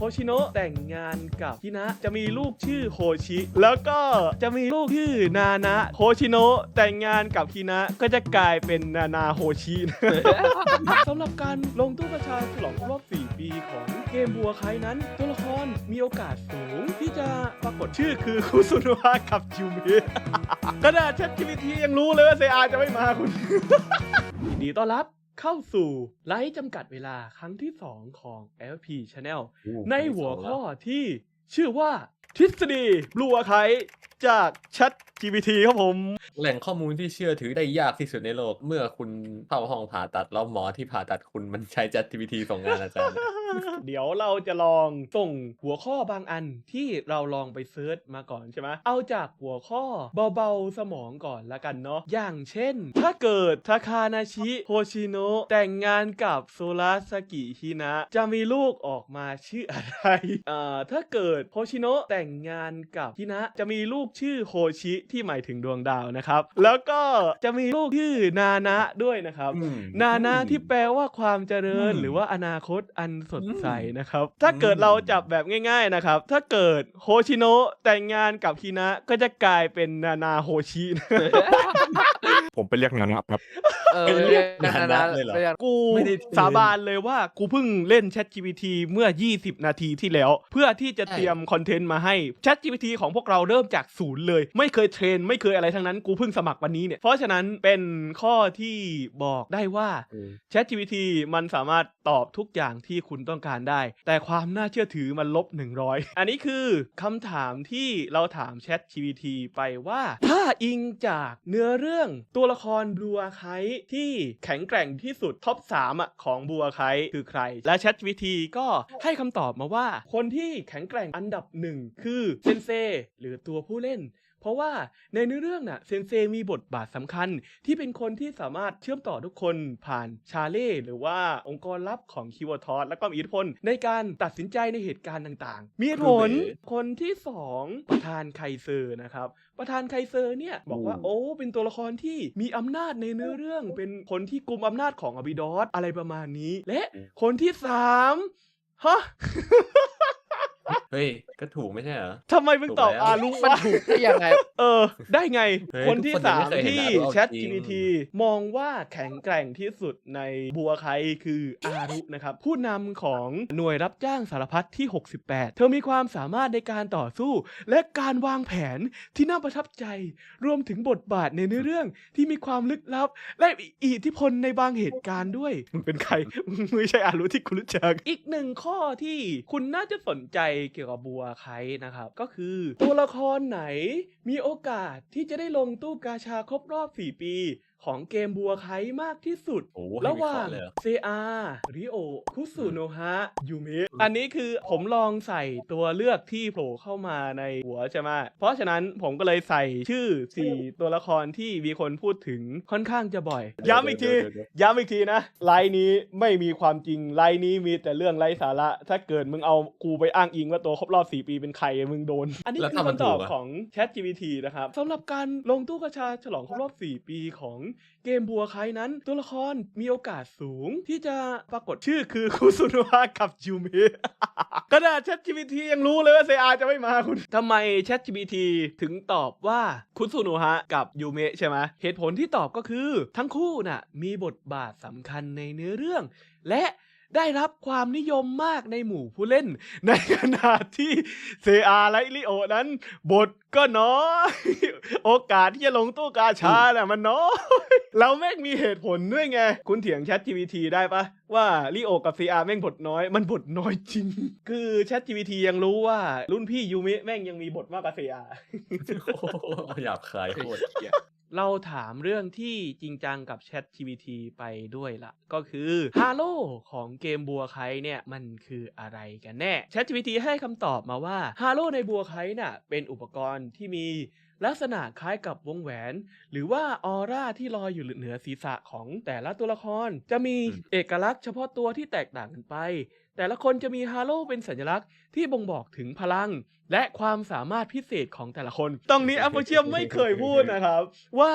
โฮชิโนะแต่งงานกับฮินะ จะมีลูกชื่อโฮชิ แล้วก็จะมีลูกชื่อนานะโฮชิโนะแต่งงานกับฮินะก็จะกลายเป็นนานาโฮชิสำหรับการลงตู้ประชาฉลองครบรอบ 4 ปีของเกมบัวไคนั้น ตัวละครมีโอกาสสูงที่จะปรากฏชื่อคือคุซุโนะกับจิวเมะกระดาษ ChatGPT ยังรู้เลยว่าเซอาจะไม่มาคุณดีต้อนรับ เข้าสู่ไลฟ์จำกัดเวลาครั้งที่ 2 ของ LP Channel ในหัวข้อที่ชื่อว่าทฤษฎีบลัวไค จาก Chat GPT ครับผม แหล่งข้อมูลที่เชื่อถือได้ยากที่สุดในโลก เมื่อคุณเข้าห้องผ่าตัดแล้วหมอที่ผ่าตัดคุณมันใช้ ChatGPT ส่งงานอาจารย์ เดี๋ยวเราจะลองส่งหัวข้อบางอันที่เราลองไปเซิร์ชมาก่อนใช่ไหมเอาจากหัวข้อเบาๆสมองก่อนละกันเนาะอย่างเช่น ถ้าเกิดทาคานาชิโฮชิโนะแต่งงานกับโซราสกิฮินะ จะมีลูกออกมาชื่ออะไรอ่าถ้าเกิดโฮชิโนะแต่งงานกับฮินะจะมีลูกชื่อโฮชิที่หมายถึงดวงดาวนะครับ แล้วก็จะมีลูกชื่อนานะด้วยนะครับอืมนานาที่แปลว่าความเจริญอืมหรือว่าอนาคตอันสดใสอืมนะครับ ถ้าเกิดอืมเราจับแบบง่าย ๆนะครับ ถ้าเกิดโฮชิโนะแต่งงานกับฮินะก็จะกลายเป็นนานาโฮชินะผมไปเรียกงานครับเออเป็นเรียกนั่นงานนะเลยเหรอเป็นกูไม่ได้เทรนสาบานเลยว่ากูเพิ่งเล่น Chat GPT เมื่อ 20 นาทีที่แล้ว เพื่อที่จะใช่เตรียมคอนเทนต์มาให้ Chat GPT ของพวกเราเริ่มจากศูนย์เลย ไม่เคยเทรน ไม่เคยอะไรทั้งนั้นกูเพิ่งสมัครวันนี้เนี่ยเพราะฉะนั้นเป็นข้อที่บอกได้ว่าอืม ChatGPT มันสามารถตอบทุกอย่างที่คุณต้องการได้ แต่ความน่าเชื่อถือมันลบ 100 อันนี้คือคำถามที่เราถาม ChatGPT ไปว่า ถ้าอิงจากเนื้อเรื่องตัวละครบลัวไคที่แข็งแกร่งที่สุดท็อป3อะของบัวไคคือใคร และ ChatGPT ก็ให้คำตอบมาว่า คนที่แข็งแกร่งอันดับหนึ่งคือเซนเซหรือตัวผู้เล่นเพราะว่าในเนื้อเรื่องน่ะเซนเซมีบทบาทสำคัญ ที่เป็นคนที่สามารถเชื่อมต่อทุกคนผ่านชาเล่หรือว่าองค์กรลับของคิวทอสแล้วก็มีอิทธิพลในการตัดสินใจในเหตุการณ์ต่างๆ มีผลคนที่ 2 ประธานไคเซอร์นะครับประธานไคเซอร์เนี่ยบอกว่าโอ้เป็นตัวละครที่มีอำนาจในเนื้อเรื่อง เป็นคนที่กลุ่มอำนาจของอบิดอสอะไรประมาณนี้ และคนที่สามฮะ เฮ้ย ก็ถูกไม่ใช่เหรอ ทำไมมึงตอบถูกแล้ว อารุมันวะถูกได้ยังไง เออ ได้ไง เฮ้ยคนที่ทุกคนสามยังไม่เคยเห็นที่อารุเอา Chat จริง GPT มองว่าแข็งแกร่งที่สุดในบัวไคคืออารุนะครับ ผู้นำของหน่วยรับจ้างสารพัดที่ 68 เธอมีความสามารถในการต่อสู้ และการวางแผนที่น่าประทับใจ รวมถึงบทบาทในเนื้อเรื่องที่มีความลึกลับ และมีอิทธิพลในบางเหตุการณ์ด้วยมึงเป็นใครมึงไม่ใช่อารุที่คุณรู้จัก อีกหนึ่งข้อที่คุณน่าจะสนใจเกี่ยวกับบัวไคนะครับ ก็คือ ตัวละครไหนมีโอกาสที่จะได้ลงตู้กาชาครบรอบ 4 ปี ของเกมบัวไคมากที่สุด โอ้โหให้ระหวิเคว่าราะงห์เลยเหรอเซอาริโอคุสุโนะฮะยูเมะอันนี้คือผมลองใส่ตัวเลือกที่โผล่เข้ามาในหัวใช่ไหมเพราะฉะนั้นผมก็เลยใส่ชื่อ 4 ตัวละครที่มีคนพูดถึงค่อนข้างจะบ่อย ย้ำอีกทีเดี๋ยวเดี๋ยวย้ำอีกทีนะไลน์นี้ไม่มีความจริงไลน์นี้มีแต่เรื่องไร้สาระ ถ้าเกิดมึงเอากูไปอ้างอิงว่าตัวครบรอบ 4 ปีเป็นใครมึงโดน อันนี้แล้วคือถ้ามันคำตอบถูกอะ ของ Chat GPT นะครับสำหรับการลงตู้กระชาฉลองครบรอบ 4 ปีของเกมบัวไคนั้น ตัวละครมีโอกาสสูงที่จะปรากฏชื่อคือคุซุนวะกับจูเมะกระดาษ Chat GPT ยังรู้เลยว่าเซอาจะไม่มาคุณทำไม Chat GPT ถึงตอบว่าคุซุนวะกับยูเมะใช่ไหมเหตุผลที่ตอบก็คือ ทั้งคู่น่ะมีบทบาทสำคัญในเนื้อเรื่อง และ ได้รับความนิยมมากในหมู่ผู้เล่น ในขณะที่เซอาและลิโอนั้น บทก็น้อย โอกาสที่จะลงตู้กาชาน่ะมันน้อยเราแม่งมีเหตุผลด้วยไง คุณเถียง Chat GPT ได้ปะว่าลิโอกับ CR แม่งบทน้อย มันบทน้อยจริง คือ Chat GPT ยังรู้ว่ารุ่นพี่ยูมิแม่งยังมีบทมากกว่า CR โอ้โหหยาบคายโคตร เกลียดเราถามเรื่องที่จริงจังกับ Chat GPT ไปด้วยละก็คือฮาโลของเกมบัวไคเนี่ยมันคืออะไรกันแน่ Chat GPT ให้คำตอบมาว่าฮาโลในบัวไคน่ะเป็นอุปกรณ์ที่มีลักษณะคล้ายกับวงแหวน หรือว่าออร่าที่ลอยอยู่เหนือศีรษะของแต่ละตัวละคร จะมีอืมเอกลักษณ์เฉพาะตัวที่แตกต่างกันไป แต่ละคนจะมีฮาโลเป็นสัญลักษณ์ที่บ่งบอกถึงพลัง และความสามารถพิเศษของแต่ละคน ตรงนี้อัปเชียมไม่เคยพูดนะครับ ว่า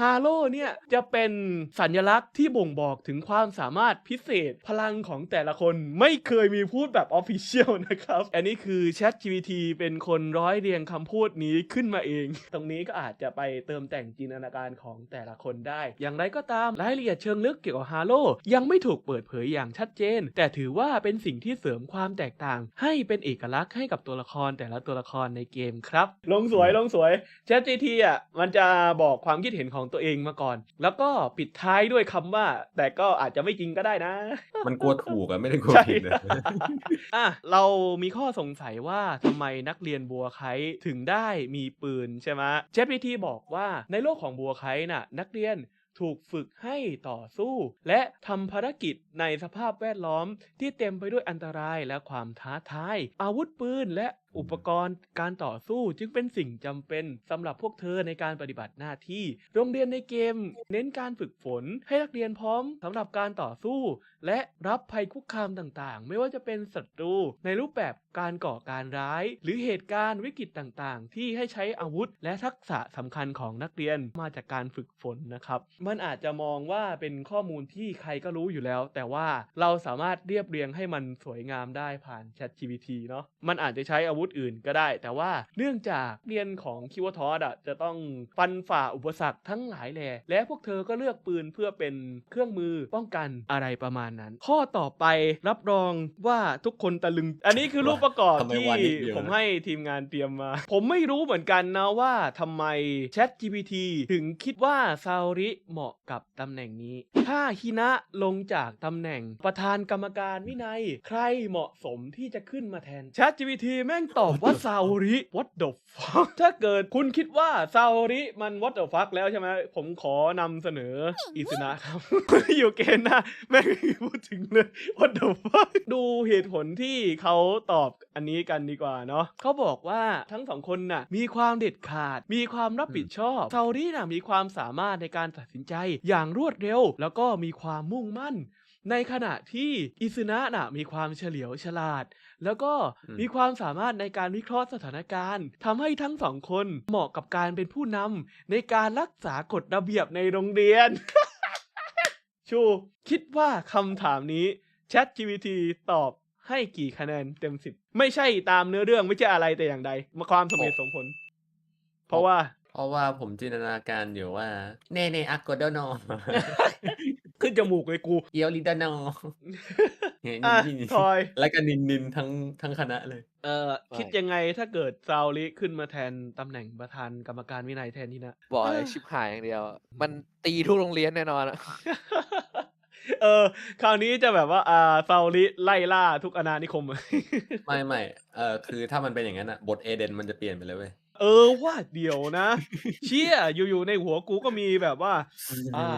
ฮาโลเนี่ยจะเป็นสัญลักษณ์ที่บ่งบอกถึงความสามารถพิเศษพลังของแต่ละคนไม่เคยมีพูดแบบออฟฟิเชียลนะครับ อันนี้คือ Chat GPT เป็นคนร้อยเรียงคำพูดนี้ขึ้นมาเอง ตรงนี้ก็อาจจะไปเติมแต่งจินตนาการของแต่ละคนได้ อย่างไรก็ตามรายละเอียดเชิงลึกเกี่ยวกับฮาโลยังไม่ถูกเปิดเผยอย่างชัดเจน แต่ถือว่าเป็นสิ่งที่เสริมความแตกต่างให้เป็นเอกลักษณ์ให้กับตัวละครแต่ละตัวละครในเกมครับ ลงสวยลงสวย Chat GPT อะมันจะบอกความคิดเห็นของตัวเองมาก่อน แล้วก็ปิดท้ายด้วยคำว่า แต่ก็อาจจะไม่จริงก็ได้นะ มันกลัวถูกอะไม่ได้กลัวใช่ผิดอะอะเรามีข้อสงสัยว่าทำไมนักเรียนบัวไคถึงได้มีปืนใช่ไหมเจฟพีทีบอกว่าในโลกของบัวไคน่ะ นักเรียน ถูกฝึกให้ต่อสู้ และทำภารกิจในสภาพแวดล้อมที่เต็มไปด้วยอันตรายและความท้าทาย อาวุธปืนและอุปกรณ์การต่อสู้จึงเป็นสิ่งจำเป็นสำหรับพวกเธอในการปฏิบัติหน้าที่ โรงเรียนในเกม เน้นการฝึกฝน ให้นักเรียนพร้อมสำหรับการต่อสู้ และรับภัยคุกคามต่างๆ ไม่ว่าจะเป็นศัตรู ในรูปแบบการก่อการร้าย หรือเหตุการณ์วิกฤตต่างๆ ที่ให้ใช้อาวุธ และทักษะสำคัญของนักเรียนมาจากการฝึกฝนนะครับ มันอาจจะมองว่าเป็นข้อมูลที่ใครก็รู้อยู่แล้ว แต่ว่าเราสามารถเรียบเรียงให้มันสวยงามได้ผ่าน ChatGPT เนาะมันอาจจะใช้อาวุธอื่นก็ได้ แต่ว่าเนื่องจากเรียนของคิวทอสอะจะต้องฟันฝ่าอุปสรรคทั้งหลายแหล่และพวกเธอก็เลือกปืนเพื่อเป็นเครื่องมือป้องกันอะไรประมาณนั้น ข้อต่อไปรับรองว่าทุกคนตะลึง อันนี้คือรูปประกอบทำไมที่วาดนิดเดียวนะผมให้ทีมงานเตรียมมา ผมไม่รู้เหมือนกันนะว่าทำไม Chat GPT ถึงคิดว่าซาโริเหมาะกับตำแหน่งนี้ ถ้าฮินะลงจากตำแหน่งประธานกรรมการวินัย ใครเหมาะสมที่จะขึ้นมาแทน Chat GPT แม่งตอบว่าซาโริ what the fuck ถ้าเกิดคุณคิดว่าซาโริมัน what the fuck แล้วใช่ไหมผมขอนำเสนออิสนะครับ อยู่เกณฑ์หนะแม่งไม่พูดถึงเลย what the fuck ดูเหตุผลที่เขาตอบอันนี้กันดีกว่าเนาะเขาบอกว่าทั้งสองคนน่ะ มีความเด็ดขาด มีความรับผิดชอบซาริน่ะมีความสามารถในการตัดสินใจอย่างรวดเร็ว แล้วก็มีความมุ่งมั่น ในขณะที่อิซึนะน่ะมีความเฉลียวฉลาด แล้วก็อืมมีความสามารถในการวิเคราะห์สถานการณ์ทำให้ทั้งสองคนเหมาะกับการเป็นผู้นำในการรักษากฎระเบียบในโรงเรียน ชู คิดว่าคำถามนี้ ChatGPT ตอบให้กี่คะแนนเต็มสิบไม่ใช่ตามเนื้อเรื่องไม่ใช่อะไรแต่อย่างใดมาความสมเหตุสมผล เพราะว่า เพราะว่าผมจินตนาการอยู่ว่า เน่เน่อักโกโดโน ขึ้นจมูกเลยกู เอียวลิโดโนเนี่ยอะนินนินทอย แล้วก็นินนินทั้งทั้งคณะเลย เอ่อคิดยังไงถ้าเกิดซาวลิขึ้นมาแทนตำแหน่งประธานกรรมการวินัยแทนที่นะ บอกเลยอ่าชิบหายอย่างเดียวอะมันตีทุกโรงเรียนแน่นอนอะเออ คราวนี้จะแบบว่าอ่าซาลิไล่ล่าทุกอาณานิคม ไม่ไม่เออคือถ้ามันเป็นอย่างนั้นอะบทเอเดนมันจะเปลี่ยนไปเลยเว้ยเออว่าเดี๋ยวนะ เชี่ยอยู่ๆในหัวกูก็มีแบบว่าอ่า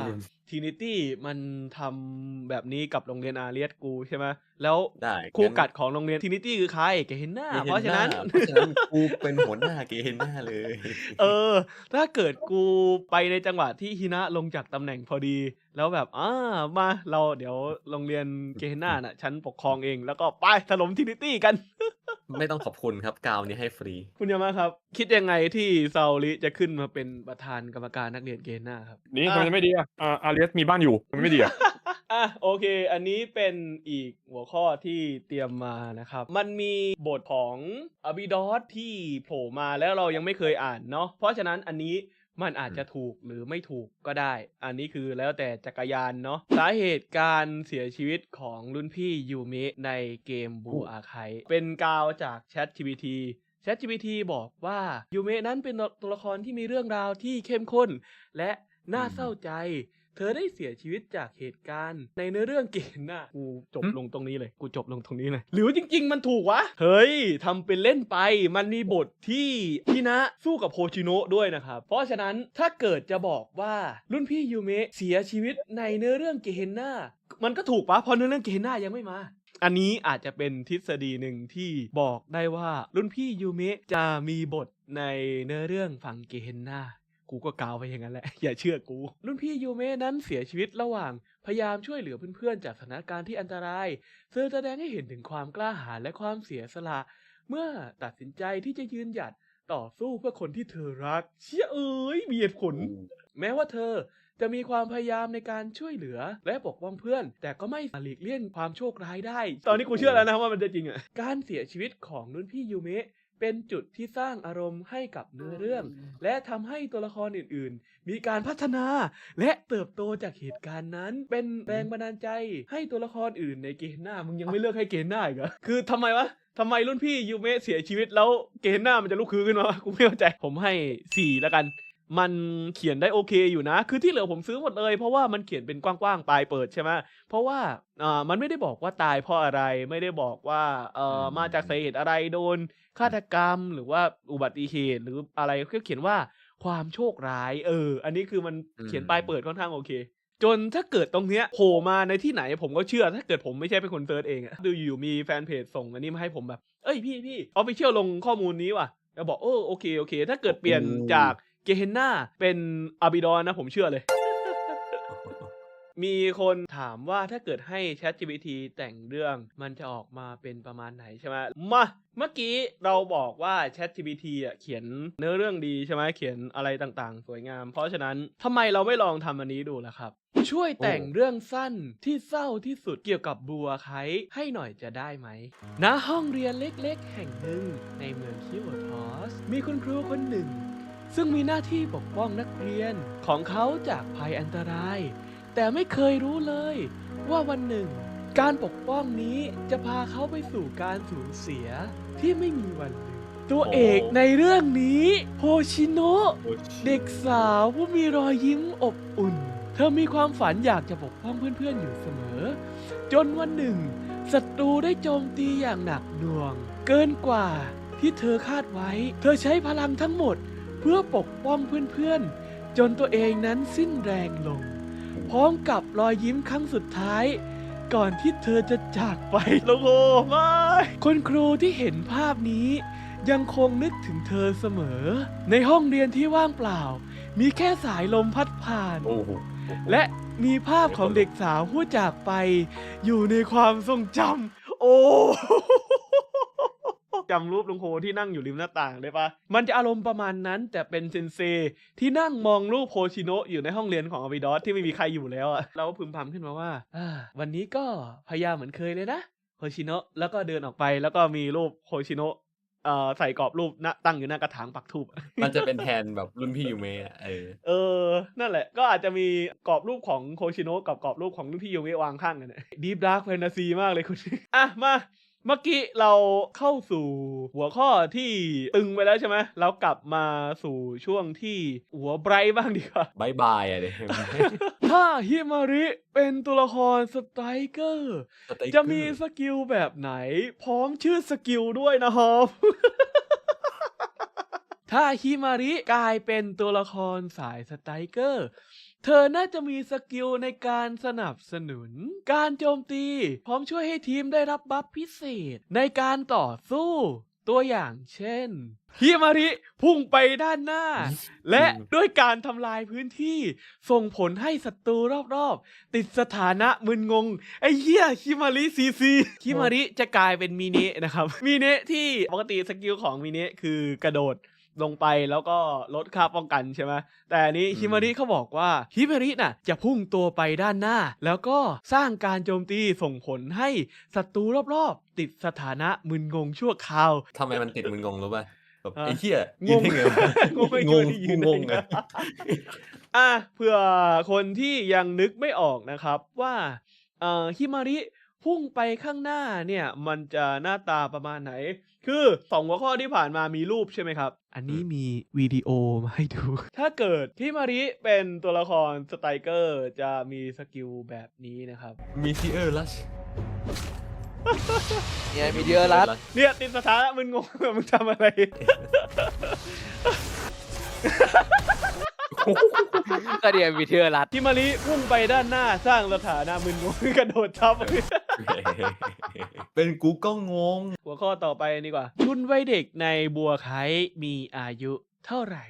ทีนิตี้มันทำแบบนี้กับโรงเรียนอาเรียสกูใช่ไหมแล้วได้คู่งั้นกัดของโรงเรียนทีนิตี้คือใครแกเห็นหน้าเกเพราะฉะนั้นเฮเพราะฉะนั้นกูเป็นหัวหน้าเกเฮนหน้าเลย เออ ถ้าเกิดกูไปในจังหวะที่ฮินะลงจากตำแหน่งพอดี แล้วแบบอ่ามาเราเดี๋ยวโรงเรียนเกเฮน่าน่ะฉันปกครองเองแล้วก็ไปถล่มทีนิตี้กัน ไม่ต้องขอบคุณครับกาวนี้ให้ฟรี คุณยามาครับ คิดยังไงที่ซาลิจะขึ้นมาเป็นประธานกรรมการนักเรียนเกเฮน่าครับนี่อะทำไมไม่ดีอะอ่าอาเลียสมีบ้านอยู่ทำไมไม่ดีอะอะโอเค อันนี้เป็นอีกหัวข้อที่เตรียมมานะครับ มันมีบทของอบิดอสที่โผล่มาแล้วเรายังไม่เคยอ่านเนาะเพราะฉะนั้นอันนี้มันอาจจะถูกหรือไม่ถูกก็ได้ อันนี้คือแล้วแต่จักรยานเนาะ สาเหตุการเสียชีวิตของรุ่นพี่ยูเมะในเกมบูอาไคเป็นกาวจาก ChatGPT ChatGPT บอกว่ายูเมะนั้นเป็นตัวละครที่มีเรื่องราวที่เข้มข้น และน่าเศร้าใจ เธอได้เสียชีวิตจากเหตุการณ์ ในเนื้อเรื่องเกมน่ะกูจบลงตรงนี้เลย กูจบลงตรงนี้เลยหรือจริง ๆ มันถูกวะ เฮ้ยทำเป็นเล่นไป มันมีบทที่พี่นะสู้กับโฮชิโนะด้วยนะครับ เพราะฉะนั้นถ้าเกิดจะบอกว่ารุ่นพี่ยูเมะเสียชีวิตในเนื้อเรื่องเกนน่ามันก็ถูกปะเพราะเนื้อเรื่องเกนน่ายังไม่มาอันนี้อาจจะเป็นทฤษฎีหนึ่งที่บอกได้ว่ารุ่นพี่ยูเมะจะมีบทในเนื้อเรื่องฝั่งเกนนา กูก็กล่าวไปอย่างนั้นแหละ อย่าเชื่อกู รุ่นพี่ยูเมะนั้นเสียชีวิตระหว่าง พยายามช่วยเหลือเพื่อนๆ จากสถานการณ์ที่อันตรายเธอแสดงให้เห็นถึงความกล้าหาญและความเสียสละ เมื่อตัดสินใจที่จะยืนหยัดต่อสู้เพื่อคนที่เธอรัก เชี่ยเอ้ยมีเหตุผล แม้ว่าเธอจะมีความพยายามในการช่วยเหลือและปกป้องเพื่อน แต่ก็ไม่หลีกเลี่ยงความโชคร้ายได้ ตอนนี้กูเชื่อแล้วนะว่ามันจะจริงอะ การเสียชีวิตของรุ่นพี่ยูเมะ เป็นจุดที่สร้างอารมณ์ให้กับเนื้อเรื่อง และทำให้ตัวละครอื่นๆ มีการพัฒนา และเติบโตจากเหตุการณ์นั้น เป็นแรงบันดาลใจให้ตัวละครอื่นในเกณฑ์หน้ามึงยังไม่เลือกให้เกณฑ์หน้าอีกเหรอคือทำไมวะทำไมรุ่นพี่ยูเมะเสียชีวิตแล้วเกณฑ์หน้ามันจะลุกคือขึ้นมาวะกูไม่เข้าใจผมให้สี่แล้วกันมันเขียนได้โอเคอยู่นะ คือที่เหลือผมซื้อหมดเลย เพราะว่ามันเขียนเป็นกว้างๆ ปลายเปิดใช่ไหมเพราะว่าอ่ามันไม่ได้บอกว่าตายเพราะอะไร ไม่ได้บอกว่าเอ่ออืมมาจากสาเหตุอะไรโดน ฆาตกรรมหรือว่าอุบัติเหตุหรืออะไรก็เขียนว่าความโชคร้าย เออ อันนี้คือมันเขียนปลายเปิดค่อนข้างโอเค จนถ้าเกิดตรงเนี้ยโผล่มาในที่ไหนผมก็เชื่อ ถ้าเกิดผมไม่ใช่เป็นคนเซิร์ชเองอะดูอยู่มีแฟนเพจส่งอันนี้มาให้ผมแบบ เอ้ยพี่พี่ออฟฟิเชียลลงข้อมูลนี้ว่ะแล้วบอกโอ้โอเคโอเค ถ้าเกิดเปลี่ยนอืมจากเกเฮนนาเป็นอาบิดอนนะผมเชื่อเลย มีคนถามว่าถ้าเกิดให้ ChatGPT แต่งเรื่องมันจะออกมาเป็นประมาณไหนใช่ไหมมาเมื่อกี้เราบอกว่า ChatGPT อะเขียนเนื้อเรื่องดีใช่ไหมเขียนอะไรต่างๆ สวยงาม เพราะฉะนั้นทำไมเราไม่ลองทำอันนี้ดูล่ะครับ ช่วยแต่งเรื่องสั้นที่เศร้าที่สุดเกี่ยวกับบัวไคให้หน่อยจะได้ไหมณห้องเรียนเล็กๆ แห่งหนึ่งในเมืองคิโอทอส มีคุณครูคนหนึ่ง ซึ่งมีหน้าที่ปกป้องนักเรียนของเขาจากภัยอันตราย แต่ไม่เคยรู้เลย ว่าวันหนึ่ง การปกป้องนี้จะพาเขาไปสู่การสูญเสียที่ไม่มีวันลืมตัวเอกในเรื่องนี้โฮชิโนะโอ้ยเด็กสาวผู้มีรอยยิ้มอบอุ่น เธอมีความฝันอยากจะปกป้องเพื่อนๆอยู่เสมอ จนวันหนึ่งศัตรูได้โจมตีอย่างหนักหน่วง เกินกว่าที่เธอคาดไว้ เธอใช้พลังทั้งหมดเพื่อปกป้องเพื่อนๆ จนตัวเองนั้นสิ้นแรงลง พร้อมกับรอยยิ้มครั้งสุดท้าย ก่อนที่เธอจะจากไปโลโกไม่คนครูที่เห็นภาพนี้ ยังคงนึกถึงเธอเสมอ ในห้องเรียนที่ว่างเปล่า มีแค่สายลมพัดผ่าน โอ้โหและมีภาพของเด็กสาวผู้จากไป อยู่ในความทรงจำโอ้ จำรูปลุงโฮที่นั่งอยู่ริมหน้าต่างได้ปะมันจะอารมณ์ประมาณนั้นแต่เป็นเซนเซที่นั่งมองรูปโฮชิโนะอยู่ในห้องเรียนของอาบิดอสที่ไม่มีใครอยู่แล้วอะแล้วพึมพำขึ้นมาว่าอ่าวันนี้ก็พยายามเหมือนเคยเลยนะโฮชิโนะแล้วก็เดินออกไปแล้วก็มีรูปโฮชิโนะเอ่อใส่กรอบรูปหน้าตั้งอยู่หน้ากระถางปักทูบมันจะเป็นแทนแบบรุ่นพี่ยูเมะอะเออเออ นั่นแหละ ก็อาจจะมีกรอบรูปของโคชิโนะกับกรอบรูปของรุ่นพี่โยเวะวางข้างกันดีฟดาร์กแฟนตาซีมากเลยคุณอะมา เมื่อกี้เราเข้าสู่หัวข้อที่ตึงไปแล้วใช่ไหมเรากลับมาสู่ช่วงที่หัวไบรท์บ้างดีกว่าบายบายอะเด็ถ้าฮิมาริเป็นตัวละครสไตรเกอร์ จะมีสกิลแบบไหน พร้อมชื่อสกิลด้วยนะครับถ้าฮิมาริกลายเป็นตัวละครสายสไตรเกอร์ เธอน่าจะมีสกิลในการสนับสนุน การโจมตี พร้อมช่วยให้ทีมได้รับบัฟพิเศษในการต่อสู้ ตัวอย่างเช่นฮิมาริพุ่งไปด้านหน้า และด้วยการทำลายพื้นที่ ส่งผลให้ศัตรูรอบๆ ติดสถานะมึนงง ไอ้เหี้ยคิมาริซีซีคิมาริจะกลายเป็นมิเนะนะครับ มิเนะที่ปกติสกิลของมิเนะคือกระโดด ลงไปแล้วก็ลดค่าป้องกันใช่ไหมแต่อันนี้อืมฮิมาริเขาบอกว่าฮิมาริน่ะจะพุ่งตัวไปด้านหน้า แล้วก็สร้างการโจมตีส่งผลให้ศัตรูรอบๆ ติดสถานะมึนงงชั่วคราวทำไมมันติดมึนงงรู้ป่ะแบบอะไอ้เหี้ยงยืนงได้ไงวะงงไม่งงที่ยืกูนงได้งไงอะอะเผื่อคนที่ยังนึกไม่ออกนะครับว่าเอ่อฮิมาริพุ่งไปข้างหน้าเนี่ยมันจะหน้าตาประมาณไหน คือสองหัวข้อที่ผ่านมามีรูปใช่ไหมครับ อันนี้มีวิดีโอมาให้ดู ถ้าเกิดฮิมาริเป็นตัวละครสไตรเกอร์จะมีสกิลแบบนี้นะครับ มีทีเออร์ลัชเนี่ยมีเดียรัดเนี่ยติดสถานะมึนงงมึงทำอะไร ก็เดียมีเดียรัดฮิมาริพุ่งไปด้านหน้าสร้างสถานะมึนงงกระโดดทับ เป็นกูก็งง หัวข้อต่อไปดีกว่าชุนวัยเด็กในบัวไคมีอายุเท่าไหร่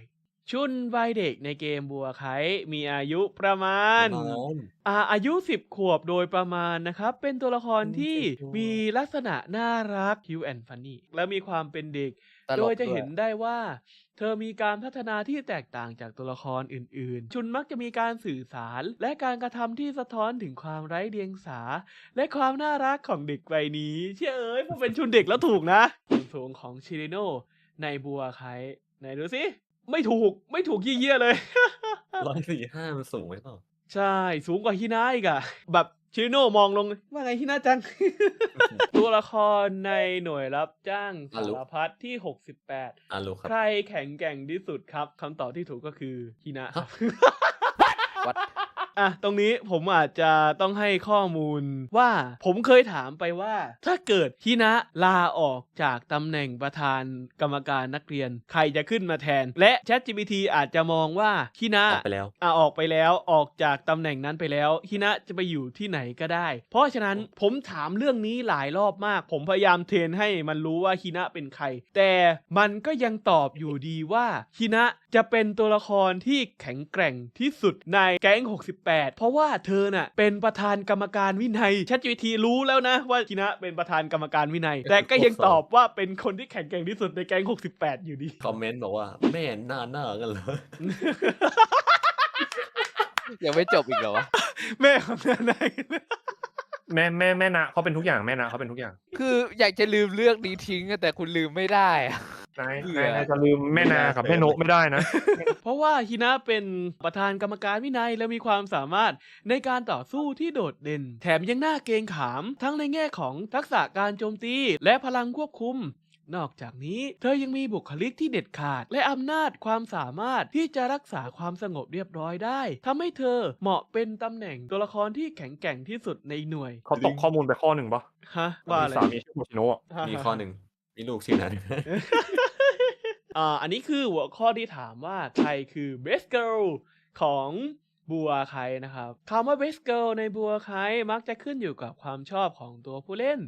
ชุนวัยเด็กในเกมบัวไคมีอายุประมาณอ่าอายุ 10 ขวบโดยประมาณนะครับ เป็นตัวละครที่มีลักษณะน่ารัก cute and funny และมีความเป็นเด็ก ตลกโดยจะด้วยเห็นได้ว่า เธอมีการพัฒนาที่แตกต่างจากตัวละครอื่นๆ ชุนมักจะมีการสื่อสาร และการกระทำที่สะท้อนถึงความไร้เดียงสา และความน่ารักของเด็กวัยนี้ เชื่อเอ้ยพอเป็นชุนเด็กแล้วถูกนะส่วนสูงของชิริโนในบัวไคไหนดูสิ ไม่ถูกไม่ถูกยี่เยี่ยเลย ร้อยสี่ห้ามันสูงไหมเปล่าใช่สูงกว่าฮินาอีกอะแบบชิโน่มองลง ว่าไงฮินาจัง ตัวละครในหน่วยรับจ้างสารพัดที่ 68อะรู้ครับ ใครแข็งแกร่งที่สุดครับคำตอบที่ถูกก็คือฮินะครับวัด อะตรงนี้ผมอาจจะต้องให้ข้อมูลว่าผมเคยถามไปว่า ถ้าเกิดฮินะลาออกจากตำแหน่งประธานกรรมการนักเรียน ใครจะขึ้นมาแทน และ ChatGPT อาจจะมองว่าฮินะออกไปแล้วอะออกไปแล้วออกจากตำแหน่งนั้นไปแล้วฮินะจะไปอยู่ที่ไหนก็ได้ เพราะฉะนั้นผมถามเรื่องนี้หลายรอบมาก ผมพยายามเทรนให้มันรู้ว่าฮินะเป็นใคร แต่มันก็ยังตอบอยู่ดีว่าฮินะจะเป็นตัวละครที่แข็งแกร่งที่สุดในแก๊ง68เพราะว่าเธอน่ะเป็นประธานกรรมการวินัย ChatGPT รู้แล้วนะ ว่าฮินะเป็นประธานกรรมการวินัย แต่ก็ยังตอบว่าเป็นคนที่แข็งแกร่งที่สุดในแก๊ง68 อยู่ดี คอมเมนต์บอกว่า แม่หน้าหน้ากันเหรอ ยังไม่จบอีกเหรอวะ แม่ของนาย แม่แม่แม่นะเขาเป็นทุกอย่างแม่นะเขาเป็นทุกอย่างคืออยากจะลืมเรื่องนี้ทิ้งอะแต่คุณลืมไม่ได้อะ นายเบื่อ นายนายจะลืมแม่นากับแม่โนะไม่ได้นะ เพราะว่าฮินะเป็นประธานกรรมการวินัยและมีความสามารถในการต่อสู้ที่โดดเด่น แถมยังน่าเกรงขาม ทั้งในแง่ของทักษะการโจมตี และพลังควบคุม นอกจากนี้เธอยังมีบุคลิกที่เด็ดขาด และอำนาจความสามารถที่จะรักษาความสงบเรียบร้อยได้ทำให้เธอเหมาะเป็นตำแหน่งตัวละครที่แข็งแกร่งที่สุดในหน่วยเขาตกข้อมูลไปข้อหนึ่งปะฮะว่ามีอะไรสามีชื่อโมชิโนะอะมีข้อหนึ่งมีลูกชื่อนั้นอ่าอันนี้คือหัวข้อที่ถามว่าใครคือ best girl ของบัวไคนะครับคำว่า best girl ในบัวไคมักจะขึ้นอยู่กับความชอบของตัวผู้เล่น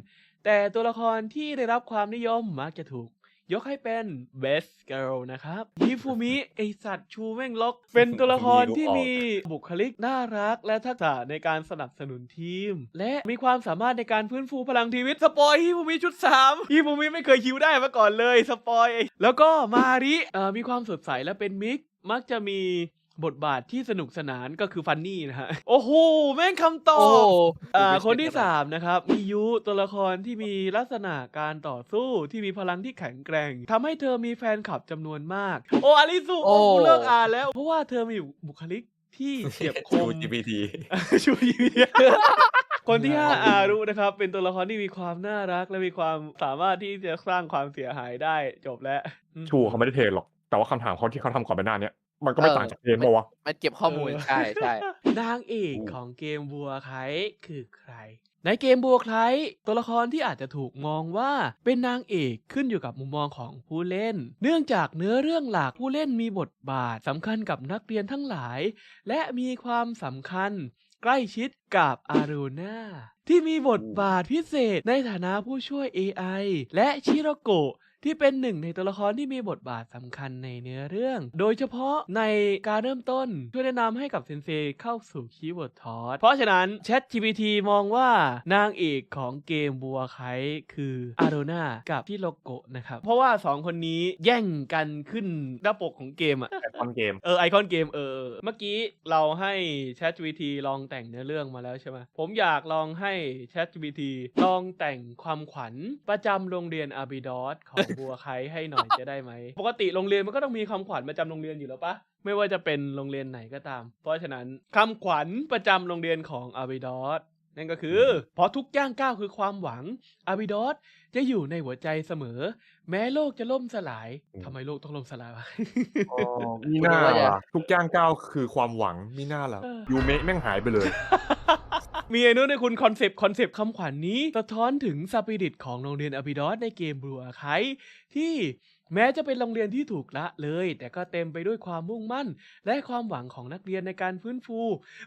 แต่ตัวละครที่ได้รับความนิยมมักจะถูก ยกให้เป็น best girl นะครับฮิฟูมิไอสัตว์ชูแม่งล็อก เป็นตัวละครที่มีบุคลิกน่ารัก และทักษะในการสนับสนุนทีม และมีความสามารถในการฟื้นฟูพลังทีวิตสปอยฮิฟูมิชุด3ฮิฟูมิไม่เคยคิวได้มาก่อนเลยสปอยแล้วก็มาริเอ่อมีความสดใสและเป็นมิกมักจะมี บทบาทที่สนุกสนานก็คือฟันนี่นะฮะ โอ้โห แม่งคำตอโอ้บโหอ่าไม่คนที่ใช่สามนะครับ มียุตัวละครที่มีลักษณะการต่อสู้ที่มีพลังที่แข็งแกร่งทำให้เธอมีแฟนคลับจำนวนมาก โอ้อาริสุโอ้โอ้กูเลิกอ่านแล้ว เพราะว่าเธอมีบุคลิกที่เฉียบคชูม GPT ชูยีเวียคนที่ห้าอารุนะครับ เป็นตัวละครที่มีความน่ารัก และมีความสามารถที่จะสร้างความเสียหายได้จบแล้วอืมชูเขาไม่ได้เทรนหรอก แต่ว่าคำถามเขาที่เขาทำก่อนไปหน้าเนี้ยมันก็ไม่ต่างจากเทรนปะวะ มันเก็บข้อมูลใช่ใช่ นางเอกอู้ของเกมบัวไคคือใคร ในเกมบัวไคตัวละครที่อาจจะถูกมองว่าเป็นนางเอกขึ้นอยู่กับมุมมองของผู้เล่น เนื่องจากเนื้อเรื่องหลักผู้เล่นมีบทบาทสำคัญกับนักเรียนทั้งหลาย และมีความสำคัญ ใกล้ชิดกับอารูนาที่มีบทบาทพิเศษในฐานะผู้ช่วย AI และชิโรโกะ ที่เป็นหนึ่งในตัวละครที่มีบทบาทสำคัญในเนื้อเรื่อง โดยเฉพาะในการเริ่มต้นช่วยแนะนำให้กับเซนเซเข้าสู่คีย์เวิร์ดทอสเพราะฉะนั้น ChatGPT มองว่านางเอกของเกมบัวไคคืออาโรนากับชิโรโกะนะครับ เพราะว่าสองคนนี้แย่งกันขึ้นหน้าปกของเกมอะแต่ตอนเกม เออไอคอนเกมเออ เมื่อกี้เราให้ ChatGPT ลองแต่งเนื้อเรื่องมาแล้วใช่ไหมผมอยากลองให้ ChatGPT ลองแต่งความขวัญประจำโรงเรียนอาบิดอสของบัวไคให้หน่อยจะได้ไหม ปกติโรงเรียนมันก็ต้องมีคำขวัญประจำโรงเรียนอยู่แล้วปะไม่ว่าจะเป็นโรงเรียนไหนก็ตาม เพราะฉะนั้นคำขวัญประจำโรงเรียนของอาบิดอสนั่นก็คือ เพราะทุกย่างก้าวคือความหวังอาบิดอสจะอยู่ในหัวใจเสมอ แม้โลกจะล่มสลายทำไมโลกต้องล่มสลายวะอ๋อมีหน้าคุณว่าจะล่ะทุกย่างก้าวคือความหวังมีหน้าล่ะเออยูเมะแม่งหายไปเลย มีไอ้นู้นในคุณคอนเซปต์คอนเซปต์คำขวัญนี้ สะท้อนถึงสปิริตของโรงเรียนอภิดอสในเกมบลูอาคายที่ แม้จะเป็นโรงเรียนที่ถูกละเลย แต่ก็เต็มไปด้วยความมุ่งมั่น และความหวังของนักเรียนในการฟื้นฟู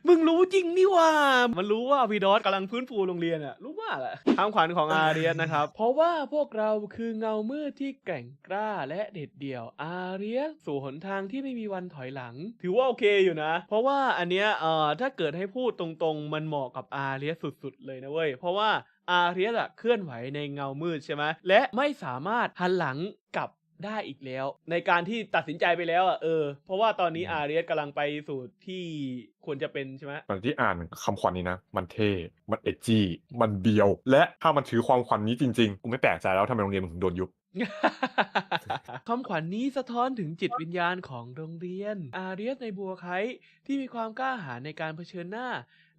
มึงรู้จริงนี่ว่า มันรู้ว่าอบิดอสกำลังฟื้นฟูโรงเรียนอะรู้ว่าแหละคำขวัญของอาเรียสนะครับ เพราะว่าพวกเราคือเงามืดที่แกร่งกล้าและเด็ดเดี่ยว อาเรียสสู่หนทางที่ไม่มีวันถอยหลัง ถือว่าโอเคอยู่นะ เพราะว่าอันเนี้ยเอ่อถ้าเกิดให้พูดตรงๆ มันเหมาะกับอาเรียสุดๆเลยนะเว้ยเพราะว่า อาเรียสอะเคลื่อนไหวในเงามืดใช่ไหมและไม่สามารถหันหลังกลับได้อีกแล้ว ในการที่ตัดสินใจไปแล้วอะเออ เพราะว่าตอนนี้อาเรียสกำลังไปสู่ที่ควรจะเป็นใช่ไหมตอนที่อ่านคำขวัญนี้นะ มันเท่ มันเอจจี้ มันเบียว และถ้ามันถือความขวัญนี้จริงๆ กูไม่แปลกใจแล้วทำไมโรงเรียนมันถึงโดนยุบคำขวัญนี้สะท้อนถึงจิตวิญญาณของโรงเรียน อาเรียสในบัวไคที่มีความกล้าหาญในการเผชิญหน้า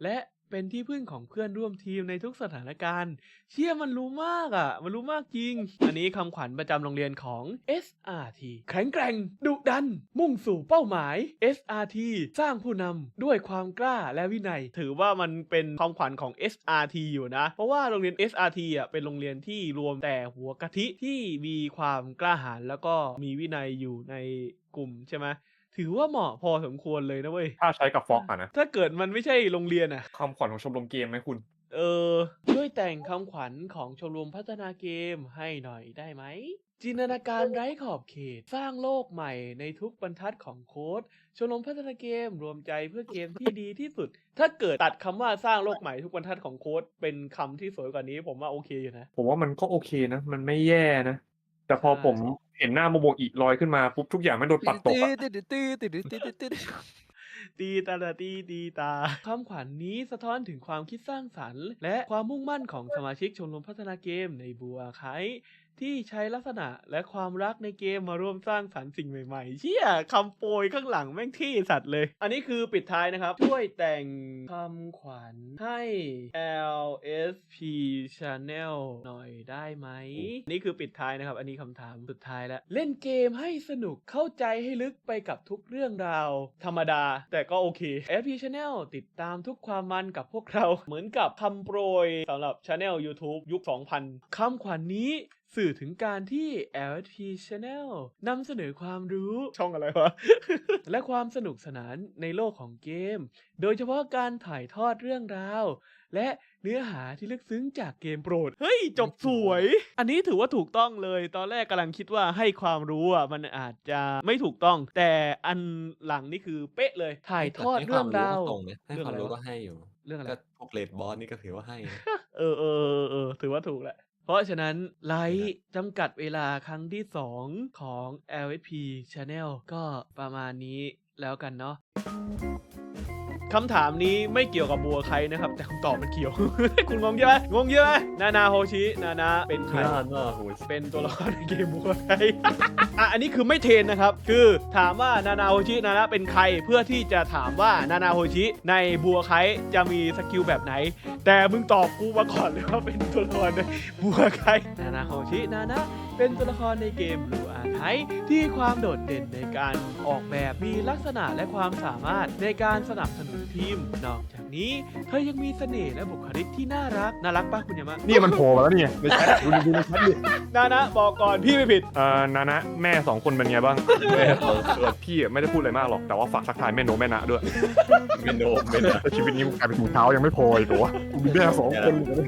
และ เป็นที่พึ่งของเพื่อนร่วมทีมในทุกสถานการณ์ เชื่อมันรู้มากอะ มันรู้มากจริง อันนี้คำขวัญประจำโรงเรียนของ SRT แข็งแกร่ง ดุดัน มุ่งสู่เป้าหมาย SRT สร้างผู้นำด้วยความกล้าและวินัย ถือว่ามันเป็นคำขวัญของ SRT อยู่นะ เพราะว่าโรงเรียน SRT อะเป็นโรงเรียนที่รวมแต่หัวกะทิที่มีความกล้าหาญแล้วก็มีวินัยอยู่ในกลุ่มใช่ไหม ถือว่าเหมาะพอสมควรเลยนะเว้ย ถ้าใช้กับฟ็อกอะนะ ถ้าเกิดมันไม่ใช่โรงเรียนอะคำขวัญของชมรมเกมไหมคุณ เออ ช่วยแต่งคำขวัญของชมรมพัฒนาเกมให้หน่อยได้ไหม จินตนาการไร้ขอบเขต สร้างโลกใหม่ในทุกบรรทัดของโค้ด ชมรมพัฒนาเกมรวมใจเพื่อเกมที่ดีที่สุด ถ้าเกิดตัดคำว่าสร้างโลกใหม่ทุกบรรทัดของโค้ดเป็นคำที่สวยกว่านี้ผมว่าโอเคอยู่นะ ผมว่ามันก็โอเคนะ มันไม่แย่นะ แต่พอใช่ผม เห็นหน้าโมโมอีลอยขึ้นมาปุ๊บทุกอย่างไม่โดนปัดตกอะตื้อตื้อตื้อตื้อตื้อตื้อตื้อตีตาตาตีตีตาคำขวัญนนี้สะท้อนถึงความคิดสร้างสรรค์ และความมุ่งมั่นของสมาชิกชมรมพัฒนาเกมในบัวไค ที่ใช้ลักษณะและความรักในเกมมาร่วมสร้างสรรค์สิ่งใหม่ๆ เชี่ยคำโปรยข้างหลังแม่งที่สัตว์เลย อันนี้คือปิดท้ายนะครับ ช่วยแต่งคำขวัญให้ LSP Channel หน่อยได้ไหม นี่คือปิดท้ายนะครับ อันนี้คำถามสุดท้ายแล้ว เล่นเกมให้สนุกเข้าใจให้ลึกไปกับทุกเรื่องราว ธรรมดา แต่ก็โอเค LSP Channel ติดตามทุกความมันกับพวกเราเหมือนกับคำโปรยสำหรับ Channel YouTube ยุค 2000คำขวัญนนี้ สื่อถึงการที่ LSP Channel นำเสนอความรู้ช่องอะไรวะ และความสนุกสนานในโลกของเกม โดยเฉพาะการถ่ายทอดเรื่องราว และเนื้อหาที่ลึกซึ้งจากเกมโปรด เฮ้ย จบสวย อันนี้ถือว่าถูกต้องเลย ตอนแรกกำลังคิดว่าให้ความรู้อะมันอาจจะไม่ถูกต้อง แต่อันหลังนี่คือเป๊ะเลย ถ่ายทอดให้คเรื่วาองมรู้ราวก็ตรงนะให้เรื่องความอะไรรู้วะก็ให้อยู่ เรื่องอะไรก็พวกเลดบอสนี่ก็ถือว่าให้นะเออเออเออเออถือว่าถูกแหละ เพราะฉะนั้นไลฟ์จำกัดเวลาครั้งที่ 2 ของ LSP Channel ก็ประมาณนี้แล้วกันเนาะ คำถามนี้ไม่เกี่ยวกับบัวใครนะครับ แต่คำตอบมันเกี่ยว คุณงงใช่ไหมงงใช่ไหมนานาโฮชินานาเป็นใคร น่าน่าโหยเป็นตัวละครในเกมบัวไคอะอันนี้คือไม่เทรนนะครับ คือถามว่านานาโฮชินานะเป็นใครเพื่อที่จะถามว่านานาโฮชิในบัวไคจะมีสกิลแบบไหน แต่มึงตอบกูมาก่อนเลยว่าเป็นตัวละครในบัวไคนานาโฮชินานะ เป็นตัวละครในเกม Blue a r c h i ที่ความโดดเด่นในการออกแบบมีลักษณะและความสามารถในการสนับสนุนทีม นอกจากนี้ เธอยังมีเสน่ห์และบุคลิกที่น่ารัก น่ารักปะคุณยามะนี่มันโผล่มาแล้วนี่ในแชทอะดูดิดูในแชทดินานะบอกก่อนพี่ไม่ผิด เอ่อนานะแม่สองคนเป็นไงบ้างแม่สองคนเออพี่อะไม่ได้พูดอะไรมากหรอกแต่ว่าฝากทักทายแม่โนแม่นะด้วยเมโนเมโนแต่ชีวิตนี้กูกลายเป็นถุงเท้ายังไม่พออีกเหรอวะกูมีแม่สองคนเลย